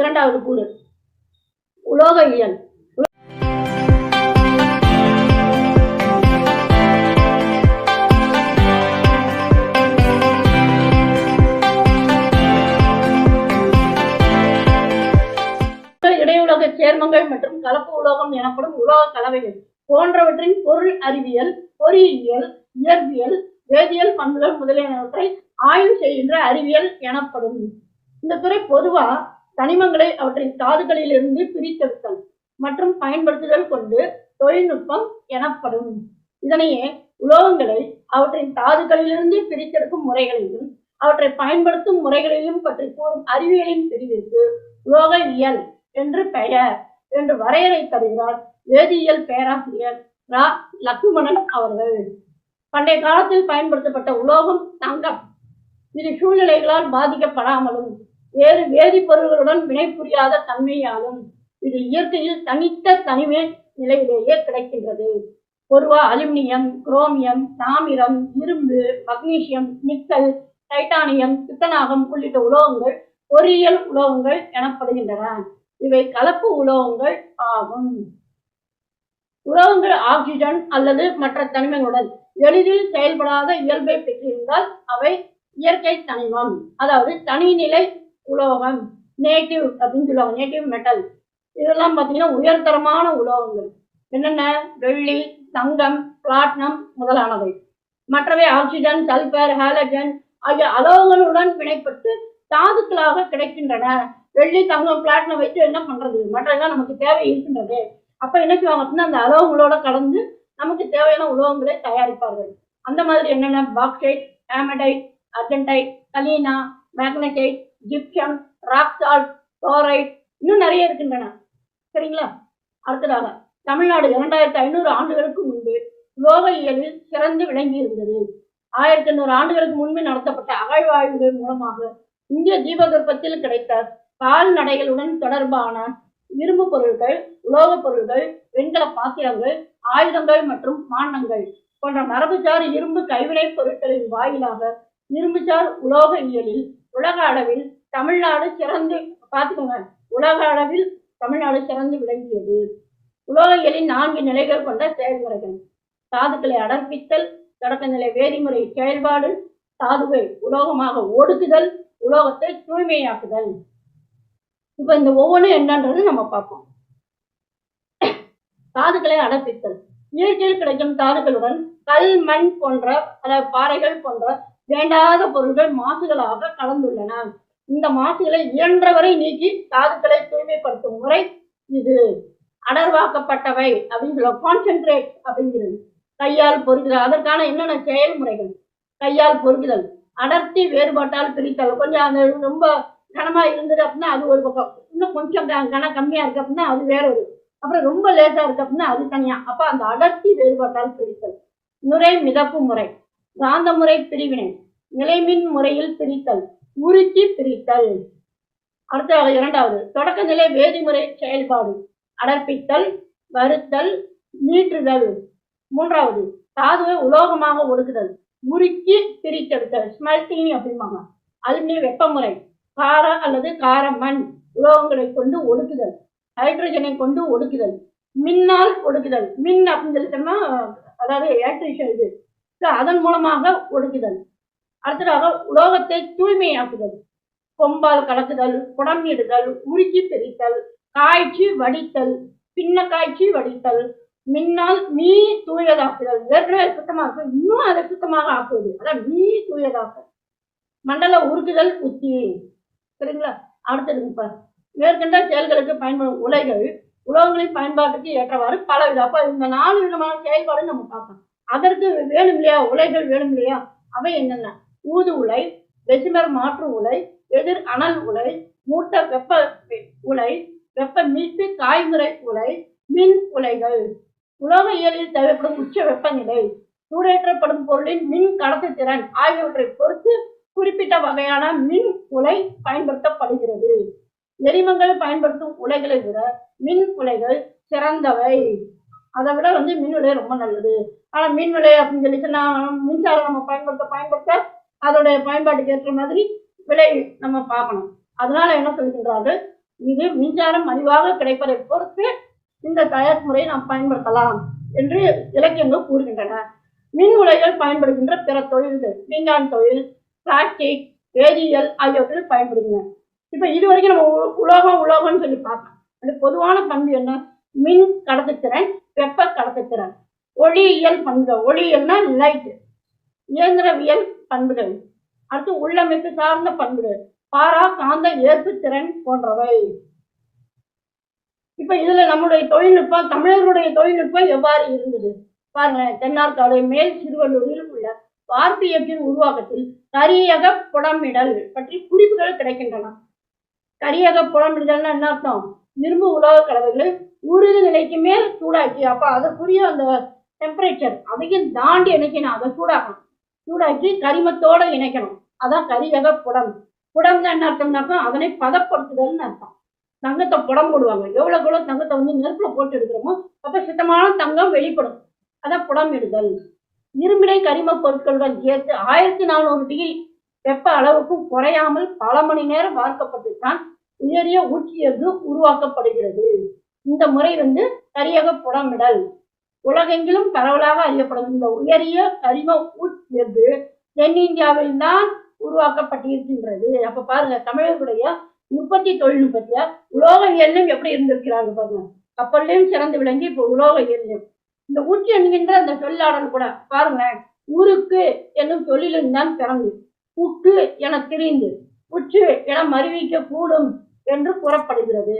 இரண்டாவது கூறு. உலோக இயல். இடையுலக சேர்மங்கள் மற்றும் கலப்பு உலோகம் எனப்படும் உலோக கலவைகள் போன்றவற்றின் பொருள் அறிவியல் பொறியியல் இயற்பியல் வேதியியல் பண்புகள் முதலியனவற்றை ஆய்வு செய்கின்ற அறிவியல் எனப்படும். இந்த துறை பொதுவா தனிமங்களை அவற்றின் தாதுகளிலிருந்து பிரித்தெடுத்தல் மற்றும் பயன்படுத்துதல் கொண்டு தொழில்நுட்பம் எனப்படும். இதனையே உலோகங்களை அவற்றின் தாதுகளிலிருந்து பிரித்தெடுக்கும் முறைகளையும் அவற்றை பயன்படுத்தும் முறைகளையும் பற்றி கூறும் அறிவியலின் பிரிவிற்கு உலோகவியல் என்று பெயர் என்று வரையறை தருகிறார் வேதியியல் பேராசிரியர் ரா. லக்குமணன் அவர்கள். பண்டைய காலத்தில் பயன்படுத்தப்பட்ட உலோகம் தங்கம். இது சூழ்நிலைகளால் பாதிக்கப்படாமலும் வேறு வேதிப்பொருள்களுடன் வினைபுரியாத தன்மையாலும் இது இயற்கையில் தனித்த தனிமை நிலையிலேயே கிடைக்கின்றது. பொருவா அலுமினியம் குரோமியம் தாமிரம் இரும்பு மக்னீசியம் நிக்கல் டைட்டானியம் துத்தநாகம் உள்ளிட்ட உலோகங்கள் பொறியியல் உலோகங்கள் எனப்படுகின்றன. இவை கலப்பு உலோகங்கள் ஆகும். உலோகங்கள் ஆக்சிஜன் அல்லது மற்ற தனிமங்களுடன் எளிதில் செயல்படாத இயல்பை பெற்றிருந்தால் அவை இயற்கை தனிமம் அதாவது தனிநிலை உலோகம் நேட்டிவ் அப்படின்னு சொல்லுவாங்க. நேட்டிவ் மெட்டல் இதெல்லாம் பார்த்தீங்கன்னா உயர்தரமான உலோகங்கள். என்னென்ன? வெள்ளி தங்கம் பிளாட்டினம் முதலானவை. மற்றவை ஆக்சிஜன் சல்பர் ஹாலஜன் ஆகிய அலோகங்களுடன் பிணைப்பட்டு தாதுக்களாக கிடைக்கின்றன. வெள்ளி தங்கம் பிளாட்டினம் வைத்து என்ன பண்றது? மற்றெல்லாம் நமக்கு தேவை இருக்கின்றது. அப்ப என்ன செய்வாங்க அப்படின்னா அந்த அலோகங்களோட கலந்து நமக்கு தேவையான உலோகங்களை தயாரிப்பார்கள். அந்த மாதிரி என்னென்ன? Bauxite haematite argentite galena magnetite gypsum rock salt chloride இன்னும் நிறைய இருக்கின்றன. சரிங்களா? அடுத்ததாக தமிழ்நாடு இரண்டாயிரத்தி ஐநூறு ஆண்டுகளுக்கு முன்பு உலோக இயலில் சிறந்து விளங்கி இருந்தது. ஆயிரத்தி எண்ணூறு ஆண்டுகளுக்கு முன்பு நடத்தப்பட்ட அகழ்வாய்வுகள் மூலமாக இந்திய தீபகற்பத்தில் கிடைத்த கால்நடைகளுடன் தொடர்பான இரும்பு பொருட்கள் உலோகப் பொருட்கள் வெண்கல பாத்திரங்கள் ஆயுதங்கள் மற்றும் மானங்கள் போன்ற மரபுசார் இரும்பு கைவினைப் பொருட்களின் வாயிலாக இரும்புசார் உலோக இயலில் உலக அளவில் தமிழ்நாடு சிறந்து பார்த்துக்கோங்க. உலக அளவில் தமிழ்நாடு சிறந்து விளங்கியது. உலோக நான்கு நிலைகள் கொண்ட செயல்முறைகள். தாதுக்களை அடர்ப்பித்தல் தொடக்க நிலை வேதிமுறை செயல்பாடு தாதுவை உலோகமாக ஒடுக்குதல் உலோகத்தை தூய்மையாக்குதல். இப்ப இந்த ஒவ்வொன்றும் என்னன்றது நம்ம பார்ப்போம். தாதுக்களை அடர்ப்பித்தல். இயற்கையில் கிடைக்கும் தாதுக்களுடன் கல் மண் போன்ற அதாவது பாறைகள் போன்ற வேண்டாத பொருட்கள் மாசுகளாக கலந்துள்ளன. இந்த மாசுகளை இயன்றவரை நீக்கி தாதுக்களை தூய்மைப்படுத்தும் முறை இது. அடர்வாக்கப்பட்டவை அப்படின்னு கான்சென்ட்ரேட் அப்படிங்கிறது. கையால் பொறுக்குதல் அதற்கான என்னென்ன செயல்முறைகள்? கையால் பொறுக்குதல் அடர்த்தி வேறுபாட்டால் பிரித்தல். கொஞ்சம் அந்த ரொம்ப கனமா இருந்தது அப்படின்னா அது ஒரு பக்கம். இன்னும் கொஞ்சம் க- கனம் கம்மியா இருக்கு அப்படின்னா அது வேற ஒரு. அப்புறம் ரொம்ப லேசா இருக்கு அப்படின்னா அது தனியா. அப்ப அந்த அடர்த்தி வேறுபாட்டால் பிரித்தல். நுரை மிதப்பு முறை. காந்த முறை பிரிவினை நிலைமின் முறையில் பிரித்தல் உருக்கி பிரித்தல். அடுத்த இரண்டாவது தொடக்க நிலை வேதிமுறை செயல்பாடு அடர்ப்பித்தல் வருத்தல் நீற்றுதல் மூன்றாவது தாதுவை உலோகமாக ஒடுக்குதல் உருக்கி பிரித்தெடுத்தல் ஸ்மெல்டிங் அப்படிம்பாங்க. அலுமினிய வெப்பமுறை கார அல்லது கார மண் உலோகங்களை கொண்டு ஒடுக்குதல் ஹைட்ரஜனை கொண்டு ஒடுக்குதல் மின்னால் ஒடுக்குதல். மின் அப்படின்னு சொல்லி சொன்னா அதாவது எலக்ட்ரிஷியன் இது. அதன் மூலமாக ஒடுக்குதல். அடுத்ததாக உலோகத்தை தூய்மையாக்குதல். கொம்பால் கலக்குதல் புடமிடுதல் உருக்கி பிரித்தல் காய்ச்சி வடித்தல் பின்ன காய்ச்சி வடித்தல் மின்னால் மீ தூயதாக்குதல். ஏற்கனவே சுத்தமாக இன்னும் அதை சுத்தமாக ஆக்குவது. அதான் மீ தூயதாக்குதல். மண்டல உருக்குதல் உத்தி. சரிங்களா? அடுத்தது இப்ப மேற்கண்ட செயல்களுக்கு பயன்படும் உலைகள் உலகங்களின் பயன்பாட்டுக்கு ஏற்றவாறு பல விதம் அப்ப இந்த நாலு விதமான செயல்பாடு நம்ம பார்ப்போம் அதற்கு வேணும் இல்லையா? உலைகள் வேணும் இல்லையா? அவை என்னென்ன? ஊது உலை வெசிமர் மாற்று உலை எதிர் அனல் உலை மூட்ட வெப்ப உலை வெப்ப மீட்பு காய்முறை உலை மின் உலைகள். உலோக இயலில் தேவைப்படும் உச்ச வெப்பநிலை சூடேற்றப்படும் பொருளின் மின் கடத்துத்திறன் ஆகியவற்றை பொறுத்து குறிப்பிட்ட வகையான மின் உலை பயன்படுத்தப்படுகிறது. எரிமங்கள் பயன்படுத்தும் உலைகளை விட மின் உலைகள் சிறந்தவை. அதை விட வந்து மின் விலை ரொம்ப நல்லது. ஆனால் மின் விலை அப்படின்னு சொல்லிட்டு நான் மின்சாரம் நம்ம பயன்படுத்த பயன்படுத்த அதோடைய பயன்பாட்டுக்கு ஏற்ற மாதிரி விலை நம்ம பார்க்கணும். அதனால என்ன சொல்கின்றார்கள்? இது மின்சாரம் மலிவாக கிடைப்பதை பொறுத்து இந்த தயார் முறையை நாம் பயன்படுத்தலாம் என்று இலக்கியங்கள் கூறுகின்றன. மின் உலைகள் பயன்படுகின்ற பிற தொழில்கள் விஞ்ஞான தொழில் பிளாஸ்டிக் வேதியியல் ஆகியவற்றில் பயன்படுகின்றன. இப்போ இது வரைக்கும் நம்ம உ- உலோகம் உலோகம்னு சொல்லி பார்த்தோம் அந்த பொதுவான பண்பு என்ன? மின் கடத்துத்திறன் வெப்ப கடத்துத்திறன் ஒளியியல் பண்புகள் ஒளியியல்னா லைட் இயந்திரவியல் பண்புகள். அடுத்து உள்ளமைப்பு சார்ந்த பண்புகள். பாரா காந்த ஏற்பு திறன் போன்றவை. இப்ப இதுல நம்முடைய தொழில்நுட்பம் தமிழர்களுடைய தொழில்நுட்பம் எவ்வாறு இருந்தது? பாருங்களேன் தென்னார்காடு மேல் சிறுவள்ளூரில் உள்ள வார்ப்பியத்தின் உருவாக்கத்தில் கரியக புடமிடல் பற்றி குறிப்புகள் கிடைக்கின்றன. கரியக புடமிடல்னா என்ன அர்த்தம்? இரும்பு உலோக கலவைகளை உருகு நிலைக்கு மேல் சூடாக்கி அப்ப அதற்குரிய அந்த டெம்பரேச்சர் அதையும் தாண்டி இணைக்கணும் அதை சூடாக்கணும். சூடாக்கி கரிமத்தோட இணைக்கணும். அதான் கரியக புடம் புடம்னா என்ன அர்த்தம்னாக்கா அதனை பதப்படுத்துதல்னு அர்த்தம். தங்கத்தை புடம் போடுவாங்க. எவ்வளவு கூட தங்கத்தை வந்து நெருப்புல போட்டு எடுக்கிறோமோ அப்ப சுத்தமான தங்கம் வெளிப்படும். அதான் புடம் இடுதல் இரும்பினை கரிம பொருட்களுடன் சேர்த்து ஆயிரத்தி நானூறு டிகிரி வெப்ப அளவுக்கும் குறையாமல் பல மணி நேரம் வார்க்கப்பட்டுத்தான் உயரிய ஊற்றியது உருவாக்கப்படுகிறது. இந்த முறை வந்து சரியக புடமிடல் உலகெங்கிலும் பரவலாக அறியப்படும் இந்த உயரிய கரிம ஊற்றியது தென்னிந்தியாவில் தான் உருவாக்கப்பட்டிருக்கின்றது. அப்ப பாருங்க தமிழர்களுடைய உற்பத்தி தொழில்நுட்பத்துல உலோக எண்ணும் எப்படி இருந்திருக்கிறாங்க பாருங்க. கப்பல்லையும் சிறந்து விளங்கி இப்போ உலோக இயலும் இந்த ஊற்றி என்கின்ற அந்த சொல்லாடல் கூட பாருங்க ஊருக்கு என்னும் தொழிலும் தான் பிறந்து உக்கு என திரிந்து உச்சு என மறுவிக்க கூடும் என்று கூறப்படுகிறது.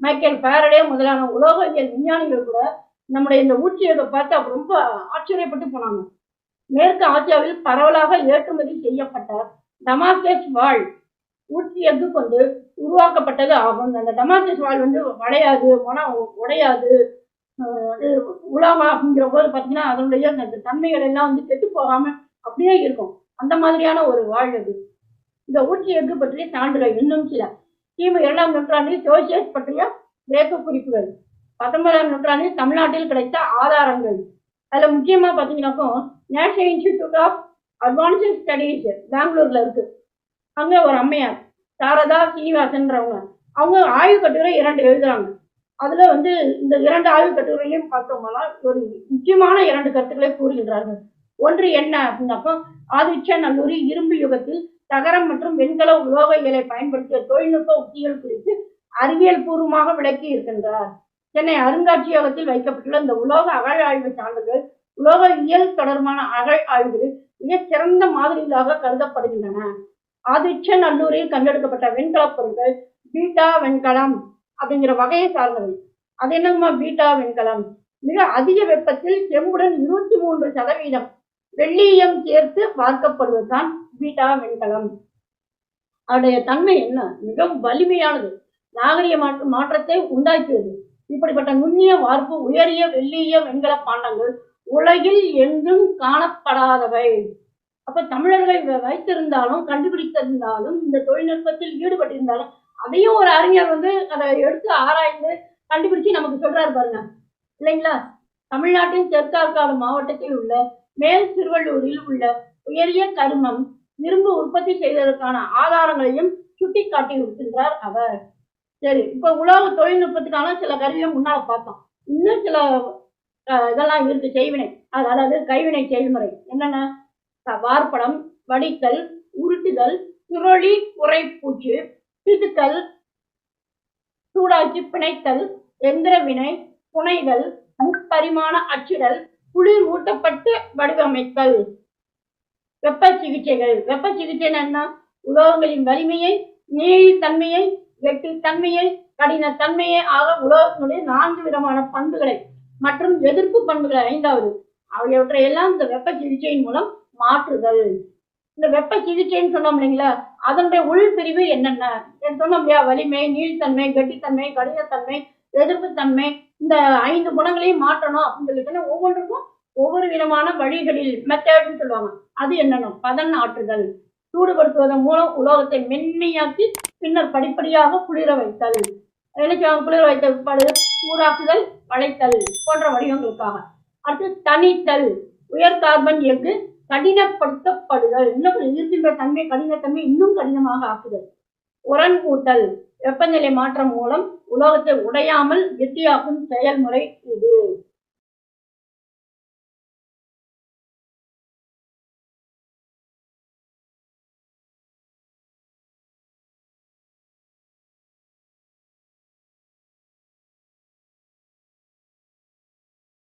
மைக்கேல் பாரடே முதலான உலோகவியல் விஞ்ஞானிகள் கூட நம்முடைய இந்த ஊற்றியதை பார்த்து ரொம்ப ஆச்சரியப்பட்டு போனாங்க. மேற்கு ஆசியாவில் பரவலாக ஏற்றுமதி செய்யப்பட்ட டமாஸ்கஸ் வாள் ஊற்றியது கொண்டு உருவாக்கப்பட்டது ஆகும். அந்த டமாஸ்கஸ் வாள் வந்து வளையாது மன உடையாது அது உலாமா அப்படிங்கிற போது பார்த்தீங்கன்னா அதனுடைய அந்த தன்மைகள் எல்லாம் வந்து கெட்டு போகாம அப்படியே இருக்கும். அந்த மாதிரியான ஒரு வாழ் அது. இந்த ஊற்றி எஃகு பற்றி சான்றுகள் இன்னும் சில. கிமு இரண்டாம் நூற்றாண்டில் ஜோசியஸ் பற்றிய கிரேக்க குறிப்புகள். பத்தொன்பதாம் நூற்றாண்டில் தமிழ்நாட்டில் கிடைத்த ஆதாரங்கள். அதுல முக்கியமா பாத்தீங்கன்னாக்கோ national institute of advanced studies பெங்களூர்ல இருக்கு. அங்க ஒரு அம்மையார் சாரதா சீனிவாசன்றவங்க. அவங்க ஆய்வு கட்டுரை இரண்டு எழுதுறாங்க. அதுல வந்து இந்த இரண்டு ஆய்வு கட்டுரையிலையும் பார்த்தோம்னா ஒரு முக்கியமான இரண்டு கருத்துக்களை கூறுகின்றார்கள். ஒன்று என்ன அப்படின்னாக்கா ஆதிச்ச நல்லூரி இரும்பு யுகத்தில் தகரம் மற்றும் வெண்கல உலோக பயன்படுத்திய தொழில்நுட்ப உத்திகள் குறித்து அறிவியல் பூர்வமாக விளக்கி இருக்கின்றார். சென்னை அருங்காட்சியகத்தில் வைக்கப்பட்டுள்ள இந்த உலோக அகழ் ஆய்வு சான்றுகள் உலோக இயல் தொடர்பான அகழ் ஆய்வுகளில் மிக சிறந்த மாதிரிகளாக கருதப்படுகின்றன. ஆதிச்ச நல்லூரில் கண்டெடுக்கப்பட்ட வெண்கலப் பொருட்கள் பீட்டா வெண்கலம் அப்படிங்கிற வகையை சார்ந்தவை. அது என்னமா பீட்டா வெண்கலம். மிக அதிக வெப்பத்தில் செம்புடன் இருபத்தி மூன்று சதவீதம் வெள்ளியம் சேர்த்து பார்க்கப்படுவதுதான் பீட்டா வெண்கலம். அதோடைய தன்மை என்ன? மிகவும் வலிமையானது. நாகரிக மாற்ற மாற்றத்தை உண்டாக்கியது. இப்படிப்பட்ட நுண்ணிய வார்ப்பு உயரிய வெள்ளிய வெண்கல பாண்டங்கள் உலகில் எங்கும் காணப்படாதவை. அப்ப தமிழர்கள் வைத்திருந்தாலும் கண்டுபிடித்திருந்தாலும் இந்த தொழில்நுட்பத்தில் ஈடுபட்டிருந்தாலும் அதையும் ஒரு அறிஞர் வந்து அதை எடுத்து ஆராய்ந்து கண்டுபிடிச்சு நமக்கு சொல்றாரு பாருங்க. இல்லைங்களா? தமிழ்நாட்டின் தெற்காற்காடு மாவட்டத்தில் உள்ள மேல் திருவள்ளூரில் உள்ள உயரிய கருமம் இரும்பு உற்பத்தி செய்வதற்கான ஆதாரங்களையும் சுட்டிக்காட்டி இருக்கின்றார் அவர். சரி இப்ப உலோக தொழில்நுட்பத்துக்கான சில கருவியை முன்னால பார்த்தோம். இன்னும் சில இதெல்லாம் இருக்கு செய்வினை. அது- அதாவது கைவினை செயல்முறை. என்னென்ன வார்ப்படம் வடித்தல் உருட்டுதல் சுழலி உரைப்பூச்சு பிதுக்கல் சூடாக்கி பிணைத்தல் எந்திரவினை புனைதல் முப்பரிமாண அச்சிடல் குளிர் ஊட்டப்பட்டு வடிவமைத்தல். வெப்ப சிகிச்சைகள். வெப்ப சிகிச்சை என்ன? உலோகங்களின் வலிமையை நீழ்த்தன்மையை கெட்டித்தன்மையை கடினத்தன்மையை ஆக உலோகங்களுடைய நான்கு விதமான பண்புகளை மற்றும் எதிர்ப்பு பண்புகளை ஐந்தாவது. ஆகியவற்றை எல்லாம் இந்த வெப்ப சிகிச்சையின் மூலம் மாற்றுதல். இந்த வெப்ப சிகிச்சைன்னு சொன்னோம் இல்லைங்களா? அதனுடைய உள் பிரிவு என்னென்ன? சொன்னோம் இல்லையா? வலிமை நீள்தன்மை கெட்டித்தன்மை கடினத்தன்மை எதிர்ப்புத்தன்மை இந்த ஐந்து குணங்களையும் மாற்றணும் அப்படின்னு ஒவ்வொன்றுக்கும் ஒவ்வொரு விதமான வழிகளில் மெத்தட்னு சொல்லுவாங்க. அது என்னென்ன? பதன் ஆற்றுதல் சூடுபடுத்துவதன் மூலம் உலோகத்தை மென்மையாக்கி பின்னர் படிப்படியாக குளிர வைத்தல். என்ன குளிர வைத்த பிற்பாடு? சூடாக்குதல் வளைத்தல் போன்ற வடிவங்களுக்காக. அடுத்து தனித்தல் உயர் கார்பன் எஃகு கடினப்படுத்தப்படுதல். இன்னும் இருக்கின்ற தன்மை கடினத்தன்மை இன்னும் கடினமாக ஆக்குதல். உரன் கூட்டல் வெப்பநிலை மாற்றம் மூலம் உலோகத்தை உடையாமல் கெட்டியாக்கும் செயல்முறை இது.